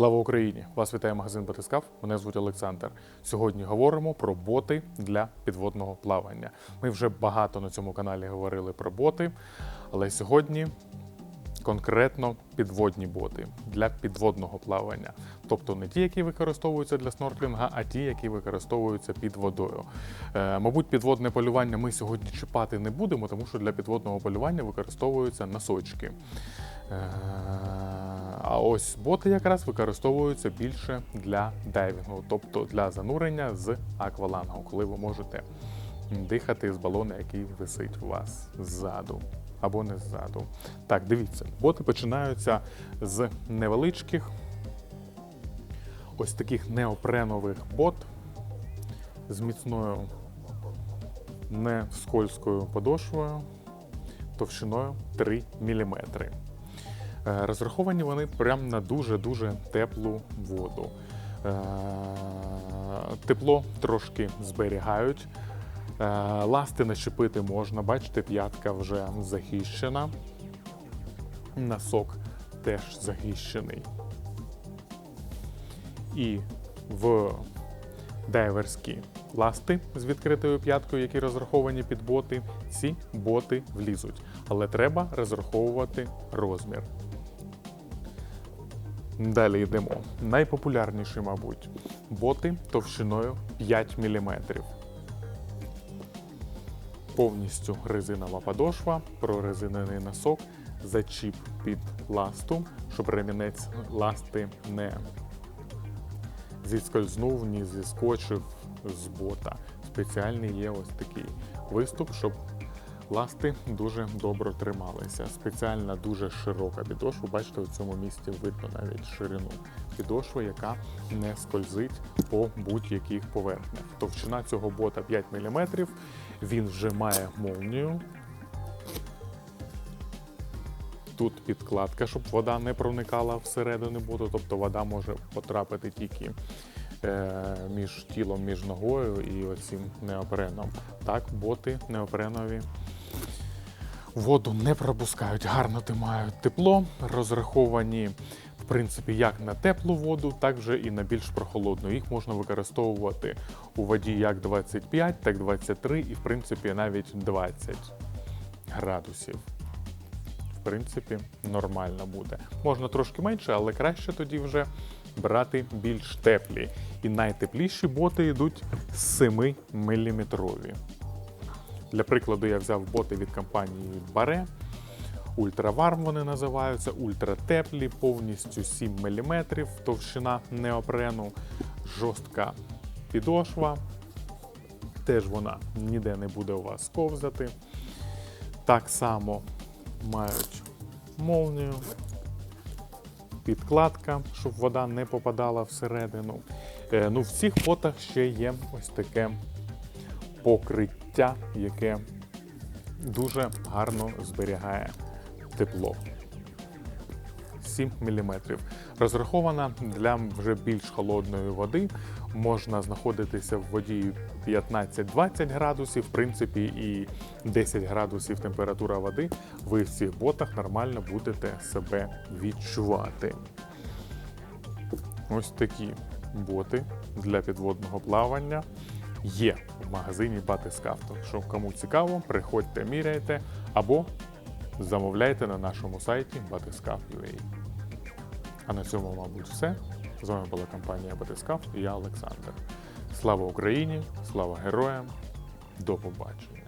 Слава Україні! Вас вітає магазин Батискаф. Мене звуть Олександр. Сьогодні говоримо про боти для підводного плавання. Ми вже багато на цьому каналі говорили про боти, але сьогодні конкретно підводні боти для підводного плавання. Тобто не ті, які використовуються для снорклінга, а ті, які використовуються під водою. Е, мабуть, підводне полювання ми сьогодні чіпати не будемо, тому що для підводного полювання використовуються носочки. Е, А ось боти якраз використовуються більше для дайвінгу, тобто для занурення з аквалангу, коли ви можете дихати з балона, який висить у вас ззаду або не ззаду. Так, дивіться, боти починаються з невеличких, ось таких неопренових бот з міцною не скользкою подошвою товщиною 3 мм. Е, Розраховані вони прямо на дуже-дуже теплу воду. Е, Тепло трошки зберігають. Е, Ласти начепити можна, бачите, п'ятка вже захищена. Носок теж захищений. І в дайверські ласти з відкритою п'яткою, які розраховані під боти, ці боти влізуть. Але треба розраховувати розмір. Далі йдемо. Найпопулярніші, мабуть, боти товщиною 5 мм. Повністю резинова подошва, прорезинений носок, зачіп під ласту, щоб ремінець ласти не зіскользнув, ні зіскочив з бота. Спеціальний є ось такий виступ, щоб ласти дуже добре трималися. Спеціальна дуже широка підошва. Бачите, у цьому місці видно навіть ширину підошви, яка не скользить по будь-яких поверхнях. Товщина цього бота 5 мм. Він вже має молнію. Тут підкладка, щоб вода не проникала всередину боту, тобто вода може потрапити тільки е, між тілом, між ногою і оцим неопреном. Так, боти неопренові воду не пропускають, гарно тримають тепло, розраховані. В принципі, як на теплу воду, так вже і на більш прохолодну. Їх можна використовувати у воді як 25, так 23 і, в принципі, навіть 20 градусів в принципі, нормально буде. Можна трошки менше, але краще тоді вже брати більш теплі. І найтепліші боти йдуть 7 мм. Для прикладу, я взяв боти від компанії Баре. Ультраварм вони називаються, ультратеплі, повністю 7 мм, товщина неопрену, жорстка підошва. Теж вона ніде не буде у вас ковзати. Так само мають молнію, підкладка, щоб вода не попадала всередину. Е, ну, в цих ботах ще є ось таке покриття, яке дуже гарно зберігає тепло. 7 мм. Розрахована для вже більш холодної води. Можна знаходитися в воді 15-20 градусів, в принципі, і 10 градусів температура води. Ви в цих ботах нормально будете себе відчувати. Ось такі боти для підводного плавання є в магазині Батискаф. Що кому цікаво, приходьте, міряйте або замовляйте на нашому сайті Батискаф.ua. А на цьому, мабуть, все. З вами була компанія Батискаф і я Олександр. Слава Україні! Слава героям! До побачення!